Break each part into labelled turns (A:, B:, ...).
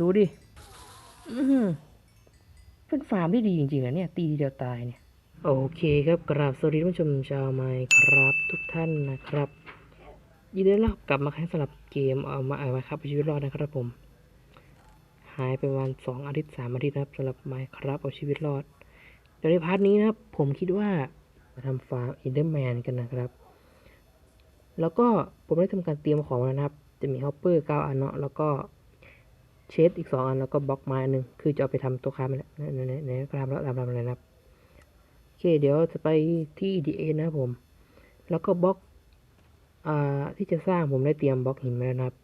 A: ดูดิ อือหือเป็นฟาร์มที่ดีจริงๆนะเนี่ย ตีเดียวตายเนี่ย โอเคครับ กราบสวัสดีท่านผู้ชมชาวไมค์ครับ ทุกท่านนะครับ ยินดีต้อนรับกลับมาครั้งสำหรับเกมเอามาเอาไว้ครับเอาชีวิตรอดนะครับผม หายไปประมาณสองอาทิตย์สามอาทิตย์นะครับสำหรับไมค์ครับเอาชีวิตรอดเดี๋ยวในพาร์ทนี้นะครับ ผมคิดว่ามาทำฟาร์มอินเดอร์แมนกันนะครับ แล้วก็ผมได้ทำการเตรียมของแล้วนะครับ จะมีฮอปเปอร์เก้าอันเนาะแล้วก็ เชดอีกสองอันแล้วก็บล็อกไม้อันหนึ่งคือจะเอาไปทำตัวค้ามันในในในในกรามแล้วทำทำอะไรนะครับโอเคเดี๋ยวจะไปที่ดีเอนะครับผม แล้วก็บล็อกอ่าที่จะสร้างผมได้เตรียมบล็อกหินมาแล้วนะครับ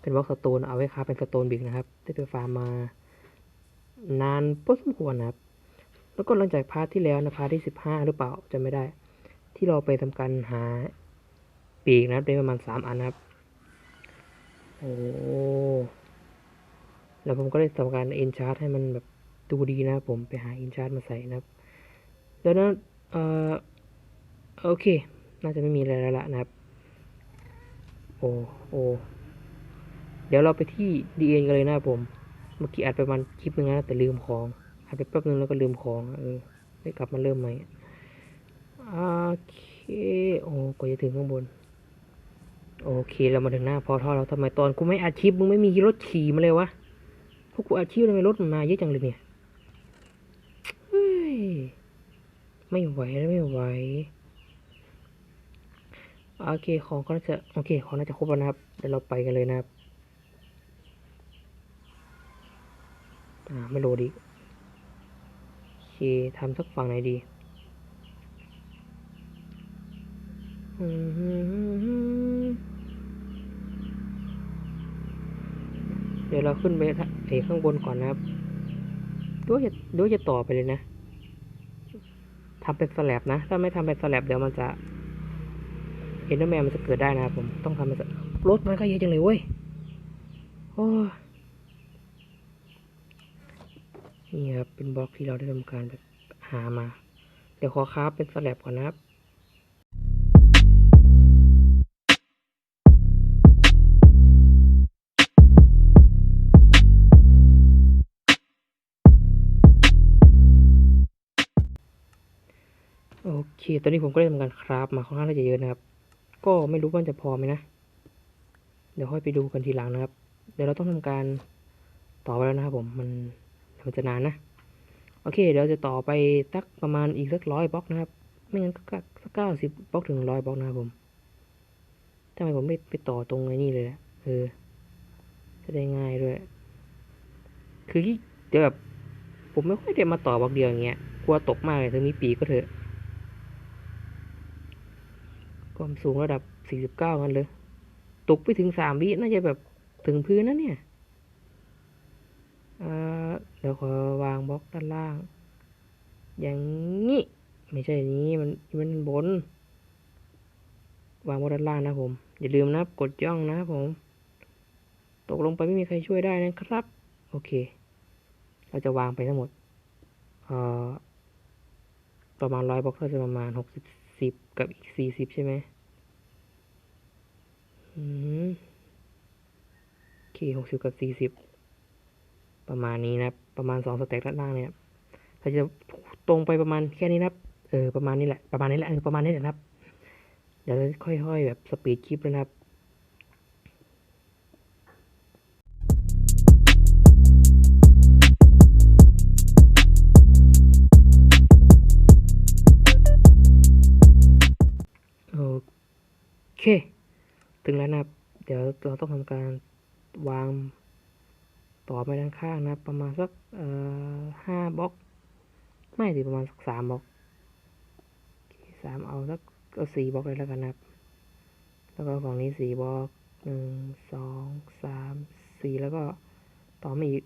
A: เป็นบล็อกสโตนเอาไว้ค้าเป็นสโตนบิ๊กนะครับ ได้ไปฟาร์มมานานพอสมควรนะครับ แล้วก็หลังจากพาร์ทที่แล้วนะพาร์ทที่สิบห้าหรือเปล่าจะไม่ได้ ที่เราไปทำการหาปีกนะครับได้ประมาณสามอันนะครับโอ้ แล้วผมก็ได้ทำการเอนชาร์ตให้มันแบบดูดีนะผมไปหาเอนชาร์ตมาใส่นะครับแล้วนั้นเอ่อโอเค น่าจะไม่มีอะไรแล้วละนะครับ โอ้โอ้เดี๋ยวเราไปที่ดีเอ็นกันเลยนะผม เมื่อกี้อัดไปมาณคลิปหนึงนะแต่ลืมของอัดไปแป๊บนึงแล้วก็ลืมของเออได้กลับมาเริ่มใหม่โอเคโอ้กว่าจะถึงข้างบน โอเคเรามาถึงหน้าพอท่อแล้วทำไมตอนกูไม่อาชีพมึงไม่มีรถขี่มาเลยวะ พวกกูอาชีพทำไมรถมันมาเยอะจังเลยเนี่ยไม่ไหวแล้วไม่ไหว โอเคของก็น่าจะโอเคของน่าจะครบแล้วนะครับ เดี๋ยวเราไปกันเลยนะครับ อ่าไม่โหลดอีกโอเคทำสักฝั่งไหนดี อืม เราขึ้นไปไอ้ข้างบนก่อนนะครับดูว่าจะดูว่าจะต่อไปเลยนะทำเป็นสแลบนะ ถ้าไม่ทำเป็นสแลบเดี๋ยวมันจะเอ็นเดอร์แมนมันจะเกิดได้นะครับผม ต้องทำเป็นรถมันก็เยอะจังเลยเว้ย โอ้นี่ครับ เป็นบล็อกที่เราได้ทำการแบบหามา เดี๋ยวขอคราฟเป็นสแลบก่อนนะครับ เคตอนนี้ผมก็ได้ทำการคราฟมาค่อนข้างจะเยอะนะครับ ก็ไม่รู้ว่าจะพอไหมนะ เดี๋ยวค่อยไปดูกันทีหลังนะครับ เดี๋ยวเราต้องทำการต่อไปแล้วนะครับผม มันมันจะนานนะ โอเค เดี๋ยวจะต่อไปสักประมาณอีกสักร้อยบล็อกนะครับ ไม่งั้นก็สักเก้าสิบบล็อกถึงร้อยบล็อกนะครับผมทำไมผมไม่ไปต่อตรงไอ้นี่เลยล่ะเออจะได้ง่ายด้วย คือที่เดี๋ยวแบบผมไม่ค่อยได้มาต่อบล็อกเดียวอย่างเงี้ย กลัวตกมากเลยถึงมีปีกก็เถอะ ความสูงระดับ 49กันเลย ตกไปถึง 3 วิ น่าจะแบบถึงพื้นนะเนี่ยเดี๋ยวขอวางบล็อกด้านล่าง อย่างนี้ ไม่ใช่นี้มันมันบน วางบล็อกด้านล่างนะผม อย่าลืมนะกดย่องนะผม ตกลงไปไม่มีใครช่วยได้นะครับ โอเค เราจะวางไปทั้งหมด ประมาณร้อยบล็อกก็จะประมาณหกสิบ สิบกับอีกสี่สิบใช่ไหมอืมโอเคหกสิบกับสี่สิบประมาณนี้นะครับประมาณสองสเต็กด้านล่างเนี่ยเราจะตรงไปประมาณแค่นี้นะครับเออประมาณนี้แหละประมาณนี้แหละประมาณนี้แหละครับเดี๋ยวค่อยๆแบบสปีดคลิปนะครับ ถึงแล้วนะครับ เดี๋ยวเราต้องทำการวางต่อไปด้านข้างนะประมาณสักเอ่อห้าบล็อก ไม่สิประมาณสักสามบล็อกสามเอาสักก็สี่บล็อกเลยแล้วกันนะครับ แล้วก็ฝั่งนี้สี่บล็อกหนึ่งสองสามสี่แล้วก็ต่อมาอีก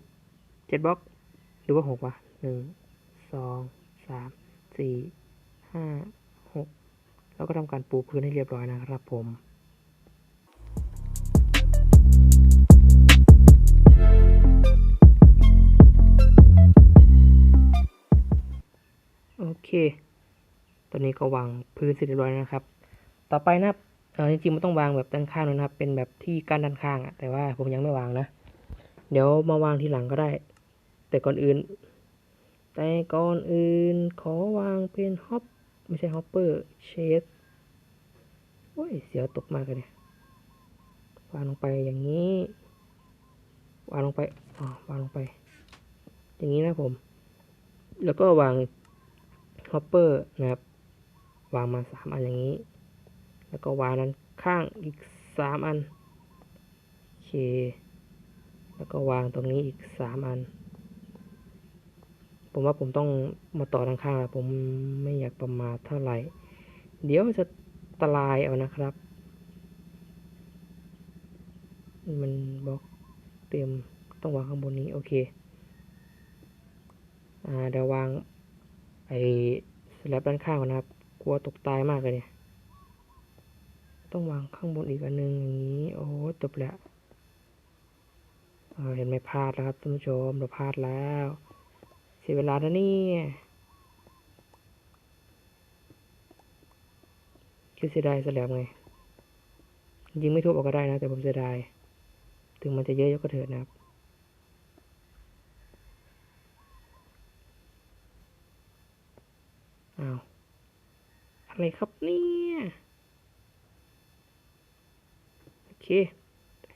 A: เจ็ดบล็อกหรือว่าหกวะหนึ่งสองสามสี่ห้าหกแล้วก็ทำการปูพื้นให้เรียบร้อยนะครับผม ตอนนี้ก็วางพื้นเสร็จเรียบร้อยแล้วนะครับ ต่อไปนะครับเออจริงๆมันต้องวางแบบด้านข้างนะครับ เป็นแบบที่กั้นด้านข้างอะแต่ว่าผมยังไม่วางนะ เดี๋ยวมาวางทีหลังก็ได้ แต่ก่อนอื่น แต่ก่อนอื่นขอวางเป็นฮอปไม่ใช่ฮอปเปอร์เชสโอ้ยเสียวตกมากเลยวางลงไปอย่างนี้วางลงไปอ๋อวางลงไป อย่างนี้นะผม แล้วก็วาง ฮอปเปอร์นะครับ วางมาสามอันอย่างนี้ แล้วก็วางด้นข้างอีกสามอัน โอเค แล้วก็วางตรงนี้อีกสามอัน ผมว่าผมต้องมาต่อด้านข้างแล้วผมไม่อยากประมาทเท่าไหร่ เดี๋ยวจะตรายเอานะครับ มันบล็อกเต็มต้องวางข้างบนนี้ โอเค อ่าเดี๋ยววาง ไอ้สแลบด้านข้างนะครับ กลัวตกตายมากเลยเนี่ย ต้องวางข้างบนอีกอันหนึงอย่างนี้ โอ้จบแล้วเเห็นไหมพลาดแล้วครับท่านผู้ชมเราพลาดแล้ว เสียเวลาแล้วนี่คือเสียดายสแลบไง ยิงไม่ทุบออกก็ได้นะ แต่ผมเสียดาย ถึงมันจะเยอะก็เถิดนะครับ อ้าว อะไรครับเนี่ย โอ เค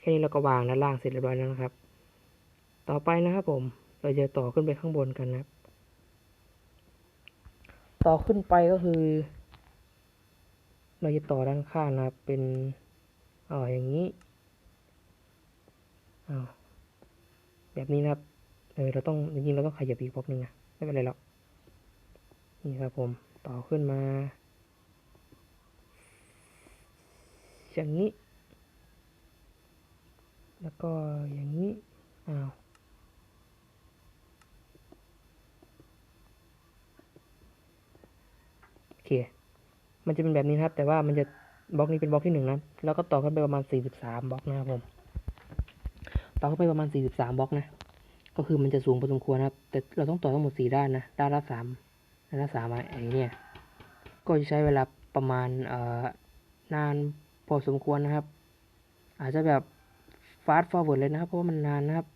A: แค่นี้เราก็วางด้านล่างเสร็จเรียบร้อยแล้วนะครับ ต่อไปนะครับผมเราจะต่อขึ้นไปข้างบนกันนะครับ ต่อขึ้นไปก็คือ เราจะต่อด้านข้างนะครับเป็นอ๋ออย่างนี้อ้าวแบบนี้นะครับเออเราต้องจริงๆเราต้องขยับอีกบล็อกหนึงนะไม่เป็นไรหรอกนี่ครับผมต่อขึ้นมาอย่างนี้ แล้วก็อย่างนี้อ้าวโอเค มันจะเป็นแบบนี้ครับ แต่ว่ามันจะบล็อกนี้เป็นบล็อกที่หนึ่งนะ แล้วก็ต่อขึ้นไปประมาณสี่สิบสามบล็อกนะครับผม ต่อขึ้นไปประมาณสี่สิบสามบล็อกนะ ก็คือมันจะสูงพอสมควรนะครับ แต่เราต้องต่อทั้งหมดสี่ด้านนะ ด้านละสามด้านละสามไอ้เนี่ย ก็จะใช้เวลาประมาณเอ่อนานพอสมควรนะครับ อาจจะแบบ ฟาสต์ฟอร์เวิร์ดเลยนะครับ เพราะว่ามันนานนะครับ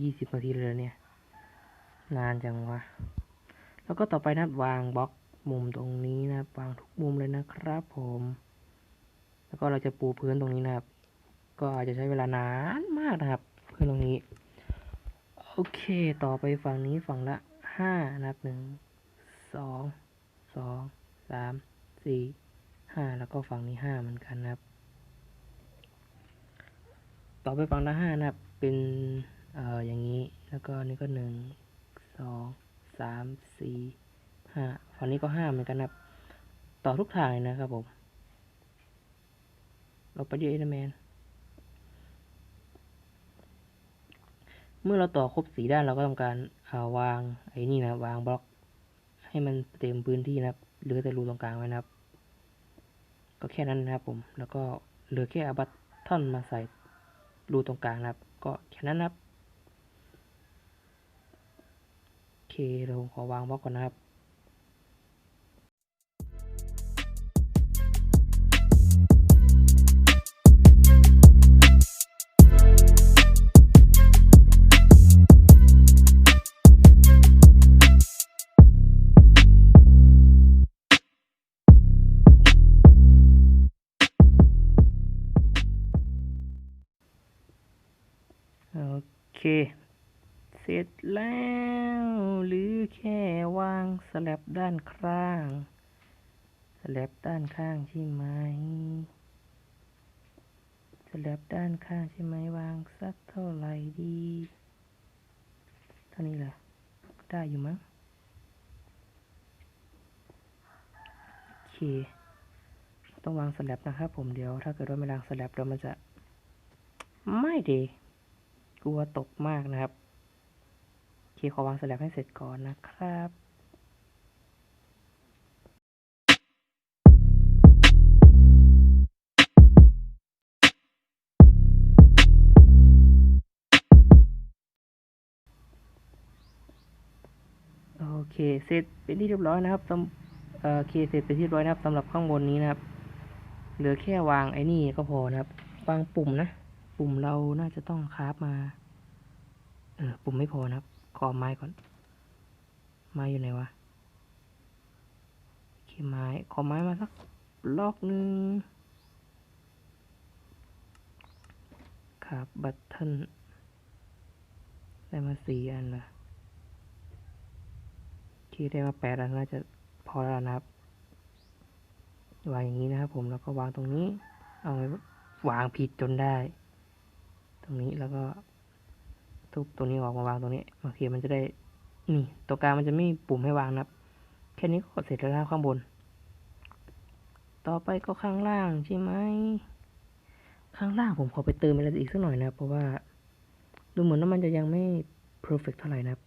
A: ยี่สิบนาทีเลยเนี่ย นานจังวะ แล้วก็ต่อไปนะครับวางบล็อกมุมตรงนี้นะวางทุกมุมเลยนะครับผม แล้วก็เราจะปูพื้นตรงนี้นะครับ ก็อาจจะใช้เวลานานมากนะครับพื้นตรงนี้ โอเค ต่อไปฝั่งนี้ฝั่งละห้านับหนึ่งสองสองสามสี่ห้าแล้วก็ฝั่งนี้ห้าเหมือนกันนะครับ ต่อไปฝั่งละห้านะครับเป็น เอ่ออย่างนี้แล้วก็นี่ก็หนึ่งสองสามสี่ห้าฝั่งนี้ก็ห้าเหมือนกันนะครับ ต่อทุกทางเลยนะครับผม เราไปดียวเอเดแมนเมื่อเราต่อครบสีด้านเราก็ทำการาวางไอ้นี่นะวางบล็อกให้มันเต็มพื้นที่นะครับเหลือแต่รูตรงกลางไว้นะครับ ก็แค่นั้นนะครับผมแล้วก็เหลือแค่เอาบัตท่อนมาใส่รูตรงกลางนะครับ ก็แค่นั้นนะครับ เคเราขอวางบล็อกก่อนนะครับโอเค เสร็จแล้วางสลับด้านข้างสแลบด้านข้างใช่ไหมสแลบด้านข้างใช่ไหมวางสักเท่าไหร่ดี เท่านี้แหละได้อยู่มั้งโอเค ต้องวางสแลบนะครับผมเดี๋ยว ถ้าเกิดว่าไม่วางสแลับแล้วมันจะ ไม่ดี กลัวตกมากนะครับ โอเค ขอวางสแลบให้เสร็จก่อนนะครับ เคเสร็จเป็นที่เรียบร้อยนะครับสำเอ่อเคเสร็จเป็นที่เรียบร้อยนะครับสำหรับข้างบนนี้นะครับ เหลือแค่วางไอ้นี่ก็พอนะครับ วางปุ่มนะ ปุ่มเราน่าจะต้องคราฟมาเออปุ่มไม่พอนะครับขอไม้ก่อนไม้อยู่ไหนวะเคไม้ขอไม้มาสักล็อกหนึ่งครับบัตเทิลได้มาสี่อันละ ที่ได้มาแปดนน่าจะพอแล้วนะครับวางอย่างนี้นะครับ ผมแล้วก็วางตรงนี้ เอาไว้วางผิดจนได้ ตรงนี้แล้วก็ทุบตรงนี้ออกมาวางตรงนี้โอเคมันจะได้นี่ตัวกลางมันจะไม่ปุ่มให้วางนะครับ แค่นี้ก็เสร็จแล้วนะข้างบน ต่อไปก็ข้างล่างใช่ไหมข้างล่างผมขอไปเติมอะไรอีกสักหน่อยนะเพราะว่า ดูเหมือนว่ามันจะยังไม่ perfect เท่าไหร่นะครับ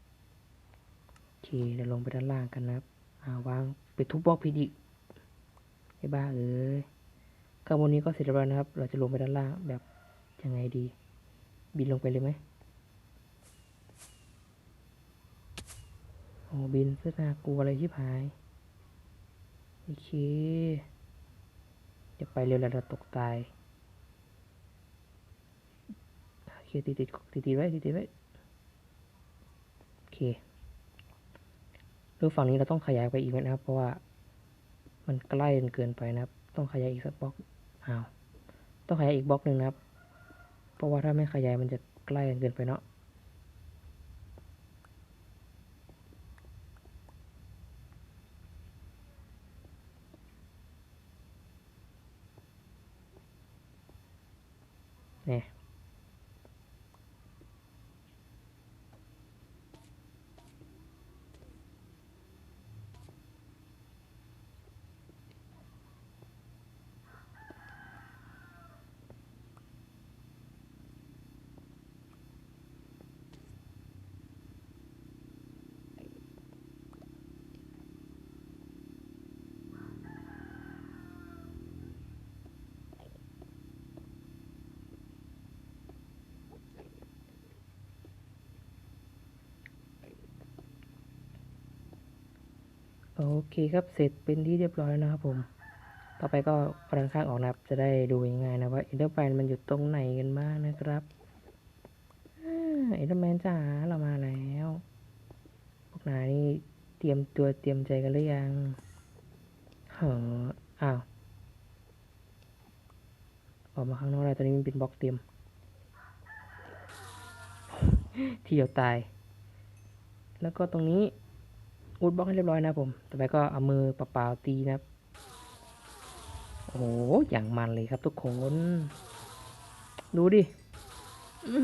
A: เคเดี๋ยวลงไปด้านล่างกันนะครับอ่าวางไปทุบบล็อกพีดีไอ้บ้าเอ้ยข้างบนนี้ก็เสร็จแล้วนะครับ เราจะลงไปด้านล่างแบบยังไงดี บินลงไปเลยไหมโอ้บินเสื้อหนากลัวอะไรที่พายโอเคจะไปเร็วแล้วเราตกตายโอเคติดติดติดติดไว้ติดติดไว้โอเค ดูฝั่งนี้เราต้องขยายไปอีกนะครับ เพราะว่ามันใกล้เกินไปนะครับ ต้องขยายอีกสักบล็อกอ้าวต้องขยายอีกบล็อกหนึ่งนะครับ เพราะว่าถ้าไม่ขยายมันจะใกล้เกินไปเนาะ โอเคครับเสร็จเป็นที่เรียบร้อยแล้วนะครับผม ต่อไปก็เอาด้านข้างออกนะครับ จะได้ดูง่ายๆนะว่าเอ็นเดอร์แมนมันอยู่ตรงไหนกันบ้างนะครับเอ็นเดอร์แมนจ๋าเรามาแล้ว พวกนายนี่เตรียมตัวเตรียมใจกันหรือยังเหออ้าวออกมาข้างนอกแล้วตอนนี้มันเป็นบล็อกเตรียม ที่เดียวตาย แล้วก็ตรงนี้ อุดบล็อกให้เรียบร้อยนะผม ต่อไปก็เอามือเปล่าๆตีนะครับโอ้โห อย่างมันเลยครับทุกคน ดูดิ อื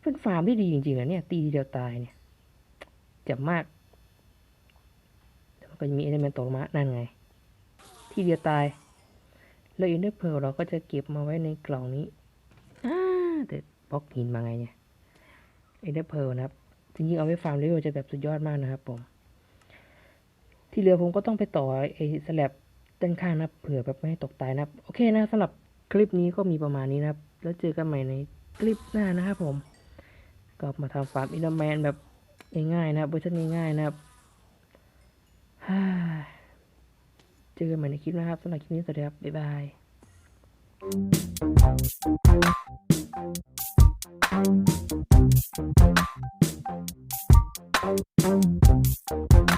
A: เป็นฟาร์มที่ดีจริงๆนะเนี่ย ตีทีเดียวตายเนี่ยจ็บมากแต่มันก็จะมีเอเลเมนต์ตกลงมา นั่นไง ทีเดียวตาย แล้วอินเดอร์เพลเราก็จะเก็บมาไว้ในกล่องนี้อ่าแต่บล็อกหินมาไงเนี่ยอินเดอร์เพลนะครับ จริงๆเอาไว้ฟาร์มเลเวลจะแบบสุดยอดมากนะครับผม ที่เหลือผมก็ต้องไปต่อไอ้สลับด้านข้างนะเผื่อแบบไม่ให้ตกตายนะโอเคนะสำหรับคลิปนี้ก็มีประมาณนี้นะครับ แล้วเจอกันใหม่ในคลิปหน้านะครับผม ก็มาทำฟาร์มอินเดอร์แมนแบบง่ายๆนะเวอร์ชันง่ายๆนะครับฮ่าเจอกันใหม่ในคลิปนะครับสำหรับคลิปนี้สวัสดีครับ บ๊ายบาย
B: Thank you.